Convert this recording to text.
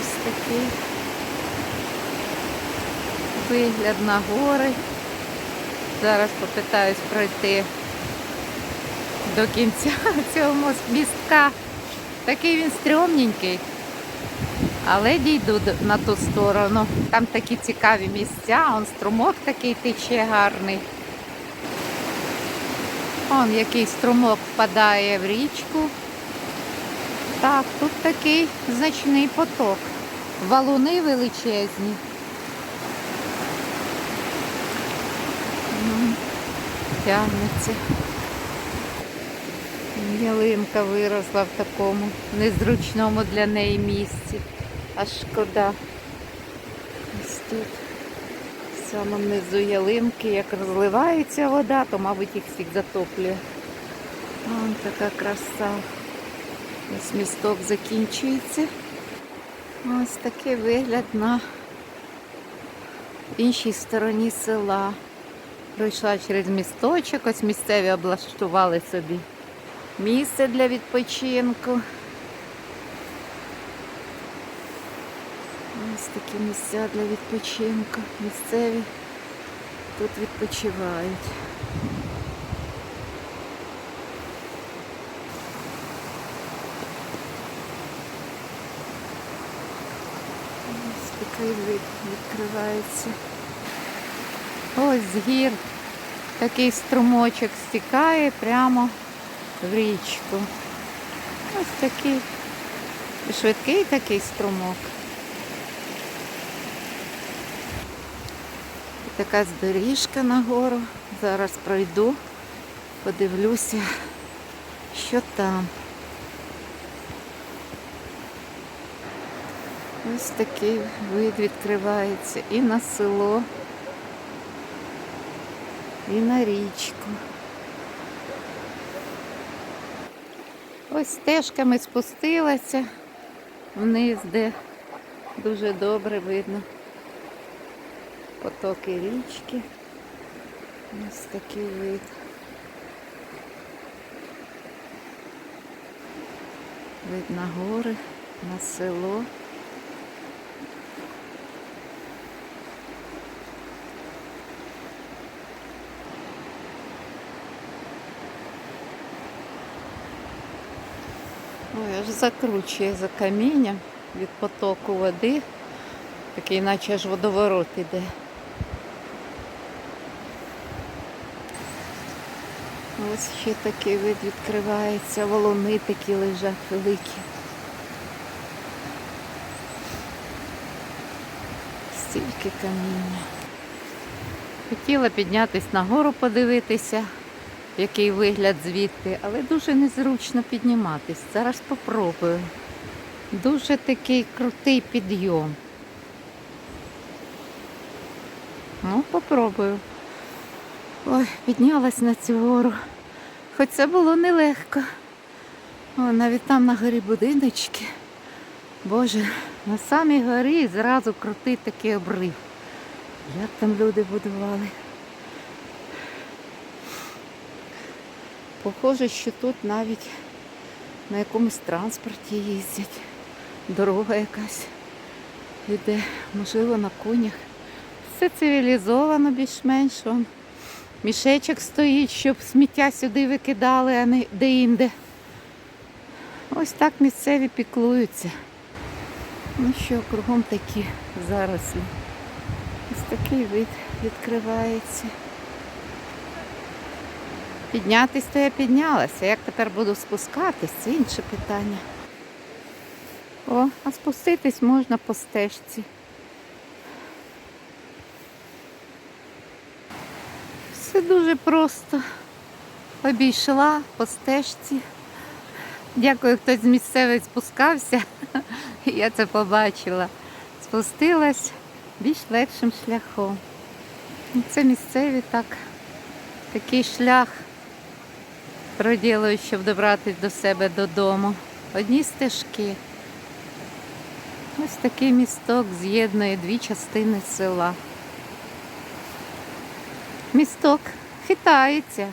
Ось такий вигляд на гори. Зараз попитаюсь пройти до кінця цього містка. Такий він стрьомненький. Але дійду на ту сторону. Там такі цікаві місця, он струмок такий тече гарний. Он який струмок впадає в річку. Так, тут такий значний поток. Валуни величезні. Тягнеться. Ялинка виросла в такому незручному для неї місці. Аж шкода. Ось тут. В самому низу ялинки, як розливається вода, то, мабуть, їх всіх затоплює. Вон така краса. Ось місток закінчується. Ось такий вигляд на іншій стороні села. Пройшла через місточок, ось місцеві облаштували собі місце для відпочинку. Ось такі місця для відпочинку. Місцеві тут відпочивають. Ось такий вид відкривається. Ось з гір такий струмочок стікає прямо в річку. Ось такий швидкий такий струмок. Така доріжка нагору. Зараз пройду, подивлюся, що там. Ось такий вид відкривається і на село, і на річку. Ось стежками спустилася вниз, де дуже добре видно потоки річки. Ось такий вид. Вид на гори, на село. Ой, аж закручує за камінням від потоку води. Такий наче аж водоворот іде. Ось ще такий вид відкривається, валуни такі лежать великі. Стільки каміння. Хотіла піднятися нагору подивитися, який вигляд звідти, але дуже незручно підніматись. Зараз попробую. Дуже такий крутий підйом. Ну, попробую. Ой, піднялась на цю гору. Хоч це було нелегко. О, навіть там на горі будиночки. Боже, на самій горі зразу крутий такий обрив. Як там люди будували. Похоже, що тут навіть на якомусь транспорті їздять. Дорога якась іде, можливо, на конях. Все цивілізовано більш-менш. Мішечок стоїть, щоб сміття сюди викидали, а не де-інде. Ось так місцеві піклуються. Ну що, кругом такі зарослі. Ось такий вид відкривається. Піднятись, то я піднялася. Як тепер буду спускатись, це інше питання. О, а спуститись можна по стежці. Все дуже просто. Обійшла по стежці. Дякую, хтось з місцевих спускався. Я це побачила. Спустилась більш легшим шляхом. Це місцеві так, такий шлях проділують, щоб добратися до себе додому. Одні стежки. Ось такий місток з'єднує дві частини села. Місток хитається.